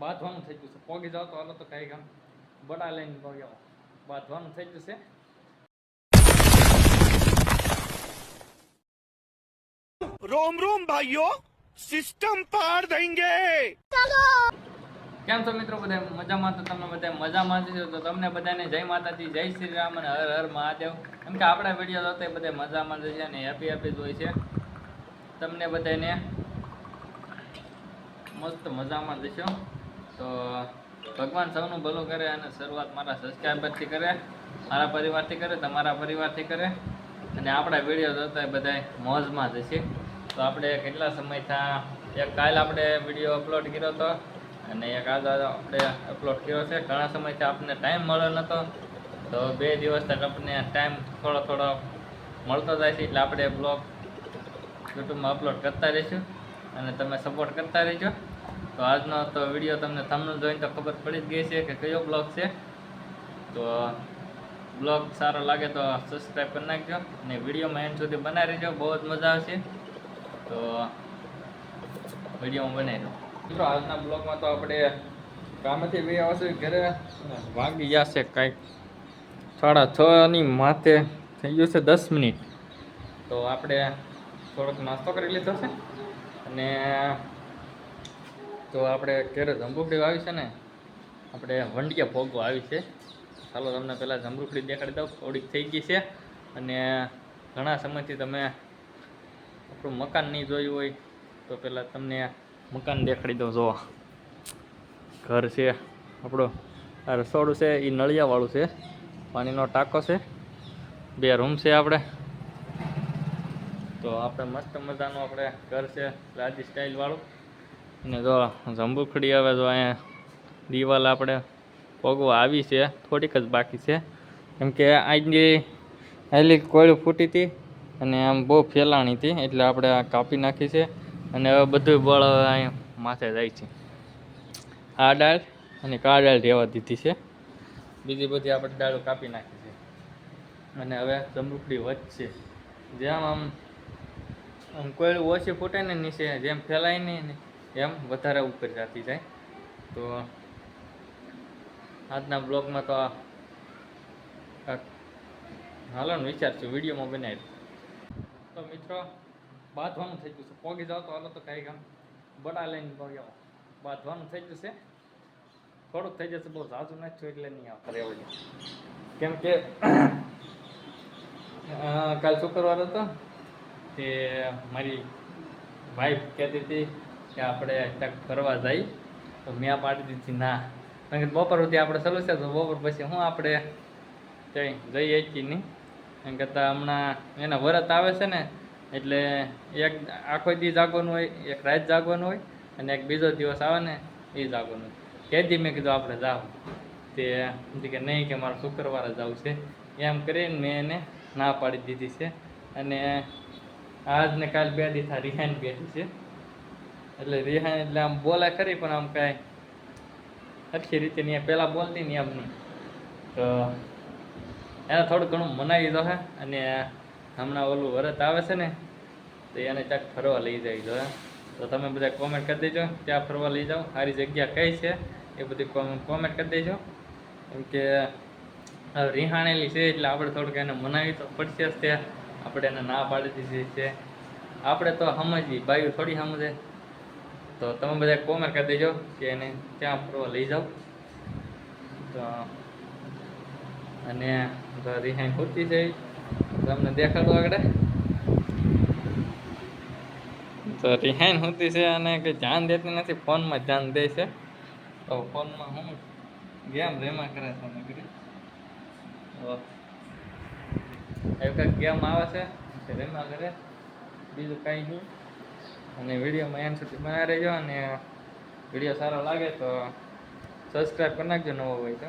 બાંધવાનું થઈ ગયું છે. પોગી જાઓ તો હાલો તો કાંઈ કામ. બડા લઈને પોગી આવો. બાંધવાનું થઈ ગયું છે. રોમ રોમ ભાઈઓ સિસ્ટમ પાર દેંગે કેમ છો મિત્રો બધા? મજામાં તો તમે બધા? મજામાં છો? તો તમને બધાને જય માતાજી જય શ્રી રામ અને હર હર મહાદેવ. એમ કે આપણા વીડિયો તો બધા મજામાં જ અને હેપી હેપી જ હોય છે. તમને બધાને મસ્ત મજામાં જશો તો ભગવાન સૌનું ભલું કરે અને શરૂઆત મારા સબસ્ક્રાઈબરથી કરે, મારા પરિવારથી કરે, તમારા પરિવારથી કરે. અને આપણા વીડિયો જોતા બધા મોજમાં જ છે તો આપણે કેટલા સમયથી એક કાલ આપણે વીડિયો અપલોડ કર્યો હતો અને એક આજ આપણે અપલોડ કર્યો છે. ઘણા સમયથી આપણને ટાઈમ મળ્યો નહોતો. તો બે દિવસ તક આપણને ટાઈમ થોડો થોડો મળતો જાય છે. એટલે આપણે બ્લોગ યુટ્યુબમાં અપલોડ કરતા રહીશું અને તમે સપોર્ટ કરતા રહેજો. તો આજનો તો વીડિયો તમને થંબનેલ જોઈને તો ખબર પડી જ ગઈ છે કે કયો બ્લોગ છે. તો બ્લોગ સારો લાગે તો સબસ્ક્રાઈબ કરી નાખજો અને વિડીયોમાં એન્ડ સુધી બનાવી રહેજો, બહુ જ મજા આવશે. તો વિડીયોમાં બનાવી દો મિત્રો, આજના બ્લોગમાં તો આપણે કામેથી બે આવશે ઘરે વાગી જશે કંઈક સાડા છ ની માથે થઈ ગયું છે દસ મિનિટ. તો આપણે થોડોક નાસ્તો કરી લીધો છે અને તો આપણે ઘરે જંબુકડી આવી છે ને, આપણે વંડિયા ભોગવો આવી છે. ચાલો તમને પહેલાં જમરૂખડી દેખાડી દઉં, થોડીક થઈ ગઈ છે. અને ઘણા સમયથી તમે આપણું મકાન નહીં જોયું હોય, તો પહેલાં તમને મકાન દેખાડી દઉં જોવા ઘર છે, આપણું. આ રસોડું છે એ નળિયાવાળું છે. પાણીનો ટાંકો છે. બે રૂમ છે આપણે. તો આપણે મસ્ત મજાનું આપણે ઘર છે, રાજી સ્ટાઇલવાળું. અને જો જંબુખડી હવે જો અહીંયા દિવાલ આપણે પગવા આવી છે, થોડીક જ બાકી છે. કેમ કે આજની આલી કોયડું ફૂટી હતી અને આમ બહુ ફેલાણી હતી, એટલે આપણે કાપી નાખી છે અને હવે બધું બળ અહીંયા માથે જાય છે. આ ડાળ અને કા ડાળ રહેવા દીધી છે. બીજી બધી આપણે ડાળો કાપી નાખી છે. અને હવે જમરૂખડી વધશે. જેમ આમ આમ કોયડું ઓછી ફૂટે ને નીચે, જેમ ફેલાય નહીં એમ વધારે ઉપર જતી જાય. તો આજના બ્લોગમાં તો હાલો ને વિચારશું વિડીયોમાં બનાવી તો મિત્રો બાંધવાનું થઈ ગયું છે. પોગી જાવ તો હાલો તો કાંઈ કામ બડા લઈને પગ્યા બાંધવાનું થઈ જશે થોડુંક થઈ જશે બહુ ઝાઝુ નથી થયું એટલે નહીં આવતા. એવું કેમ કે કાલ શુક્રવાર હતો. તે મારી વાઈફ કહેતી હતી કે આપણે ક્યાંક ફરવા જાય તો મેં પાડી દીધી ના. કારણ કે બપોર સુધી આપણે છે, તો બપોર પછી હું આપણે ક્યાંય જઈએ જ નહીં. એમ કરતાં હમણાં એના વરત આવે છે ને, એટલે એક આખો દી જાગવાનું હોય, એક રાત જાગવાનું હોય અને એક બીજો દિવસ આવે ને, એ જાગવાનું તેથી મેં કીધું આપણે જાવ. તે કે નહીં કે મારે શુક્રવારે જવું છે. એમ કરીને મેં એને ના પાડી દીધી છે. અને આજ ને કાલ બે દીથા રિહાન બેઠી છે. એટલે રિહાન એટલે આમ બોલે ખરી, પણ આમ કાંઈ સરખી રીતે નહીં, પહેલાં બોલતી ને એમ નહીં. તો એને થોડું ઘણું મનાવી દો હે, અને હમણાં ઓલું વરત આવે છે ને, તો એને ચાક ફરવા લઈ જાય દો હે. તો તમે બધા કોમેન્ટ કરી દેજો, ત્યાં ફરવા લઈ જાઓ. સારી જગ્યા કઈ છે, એ બધી કોમેન્ટ કરી દેજો. કેમ કે રિહાણેલી છે, એટલે આપણે થોડુંક એને મનાવી તો પડશે જ તે. આપણે એને ના પાડી દીધી છે. આપણે તો સમજીએ, બાયું થોડી સમજે. તો તમે બધા કોમેન્ટ કરી દેજો કે એને ત્યાં ફરવા લઈ જાઓ. તો અને રિહાઈ ખુરતી છે તમને દેખાડો આગળ. તો રિહાઈન હોતી છે અને કંઈ ધ્યાન દેતી નથી, ફોનમાં ધ્યાન દે છે. તો ફોનમાં હું ગેમ રેમા કરે છે નગરી એવું કંઈક ગેમ આવે છે રેમા કરે. બીજું કાંઈ નહીં. અને વિડીયોમાં એન સુધી બનાવી રહેજો અને વીડિયો સારો લાગે તો સબસ્ક્રાઈબ કરી નાખજો નવો હોય તો.